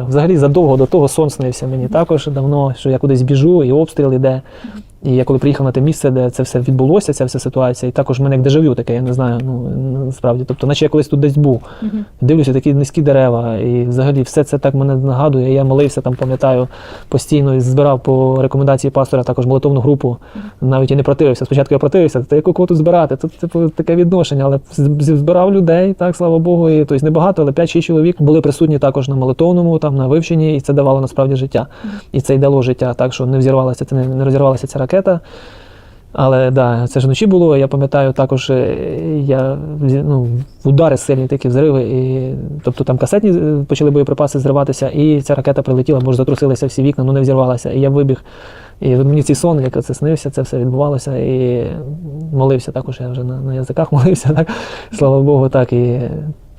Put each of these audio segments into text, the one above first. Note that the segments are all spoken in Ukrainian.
Взагалі задовго до того сон снився мені також давно, що я кудись біжу, і обстріл іде. І я коли приїхав на те місце, де це все відбулося, ця вся ситуація, і також в мене як дежавю таке, я не знаю, ну насправді. Тобто, наче я колись тут десь був. Дивлюся, такі низькі дерева, і взагалі все це так мене нагадує. Я молився там, пам'ятаю, постійно і збирав по рекомендації пастора також молитовну групу. Навіть і не противився. Спочатку я противився, та яку кого збирати? Тут типу таке відношення, але збирав людей, так слава Богу. І тобто небагато, але 5-6 чоловік були присутні також на молитовному, там на вивченні, і це давало насправді життя. І це й дало життя, так що не взірвалася, це не, не розірвалася ця ракета. Але да, це ж вночі було. Я пам'ятаю також, е, я ну, удари сильні такі взриви. І, тобто там касетні е, почали боєприпаси зриватися, і ця ракета прилетіла, може, затрусилися всі вікна, ну не взірвалася. І я вибіг. І мені цей сон, як це снився, це все відбувалося. І молився також, я вже на, на язиках молився, так, слава Богу, так. І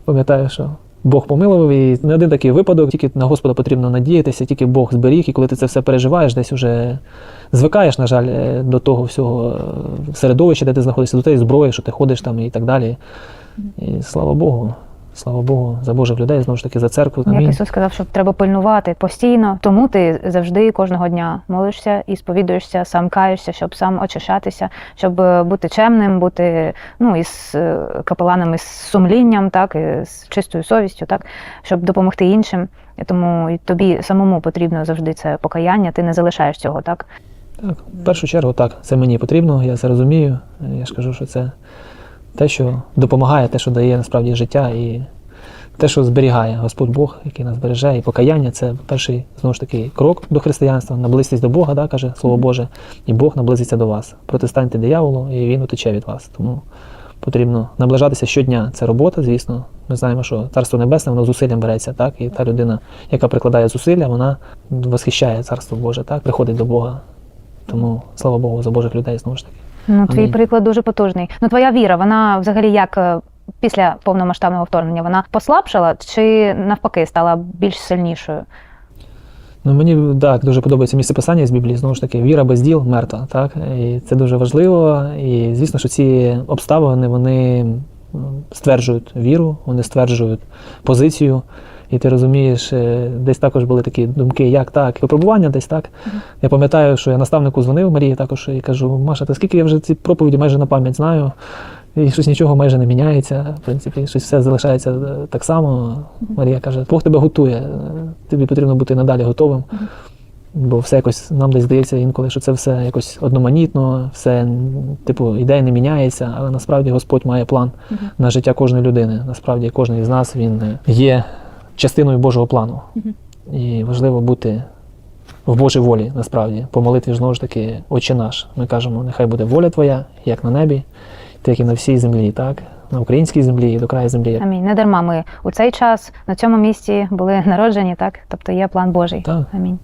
пам'ятаю, що Бог помилував, і не один такий випадок, тільки на Господа потрібно надіятися, тільки Бог зберіг, і коли ти це все переживаєш, десь уже звикаєш, на жаль, е, до того всього е, середовища, де ти знаходишся, до тієї зброї, що ти ходиш там і так далі. І слава Богу, слава Богу, за Божих людей, знову ж таки, за церкву. Як Амінь. Ісус сказав, що треба пильнувати постійно, тому ти завжди кожного дня молишся і сповідуєшся, сам каєшся, щоб сам очищатися, щоб е, бути чемним, бути ну із е, капеланом із сумлінням, так і з чистою совістю, так щоб допомогти іншим. Тому і тобі самому потрібно завжди це покаяння. Ти не залишаєш цього, так Так, в першу чергу, так, це мені потрібно, я це розумію. Я ж кажу, що це те, що допомагає, те, що дає насправді життя, і те, що зберігає Господь Бог, який нас береже, і покаяння це перший знову ж таки крок до християнства, наблизитись до Бога, да, каже Слово Боже, і Бог наблизиться до вас. Протистаньте дияволу, і він утече від вас. Тому потрібно наближатися щодня. Це робота, звісно. Ми знаємо, що Царство Небесне, воно зусиллям береться, так? І та людина, яка прикладає зусилля, вона восхищає Царство Боже, так, приходить до Бога. Тому слава Богу за Божих людей знову ж таки. Ну твій Амінь. приклад дуже потужний. Ну твоя віра, вона взагалі як. е, Після повномасштабного вторгнення вона послабшала чи навпаки стала більш сильнішою? Ну мені так дуже подобається місце писання з Біблії. Знову ж таки, віра без діл мертва. Так і це дуже важливо. І звісно, що ці обставини вони стверджують віру, вони стверджують позицію. І ти розумієш, е, десь також були такі думки, як так, випробування десь так. Я пам'ятаю, що я наставнику дзвонив Марії також і кажу: Маша, та скільки я вже ці проповіді майже на пам'ять знаю, і щось нічого майже не міняється. В принципі, щось все залишається е, так само. Марія каже: Бог тебе готує, е, тобі потрібно бути надалі готовим. Бо все якось нам десь здається інколи, що це все якось одноманітно, все типу ідея не міняється, але насправді Господь має план на життя кожної людини. Насправді кожен із нас він є частиною Божого плану. І важливо бути в Божій волі, насправді. По молитві знову ж таки, Отче наш. Ми кажемо, нехай буде воля Твоя, як на небі, так і на всій землі, так? На українській землі і до краю землі. Амінь. Не дарма ми у цей час на цьому місці були народжені, так? Тобто є план Божий. Так. Амінь.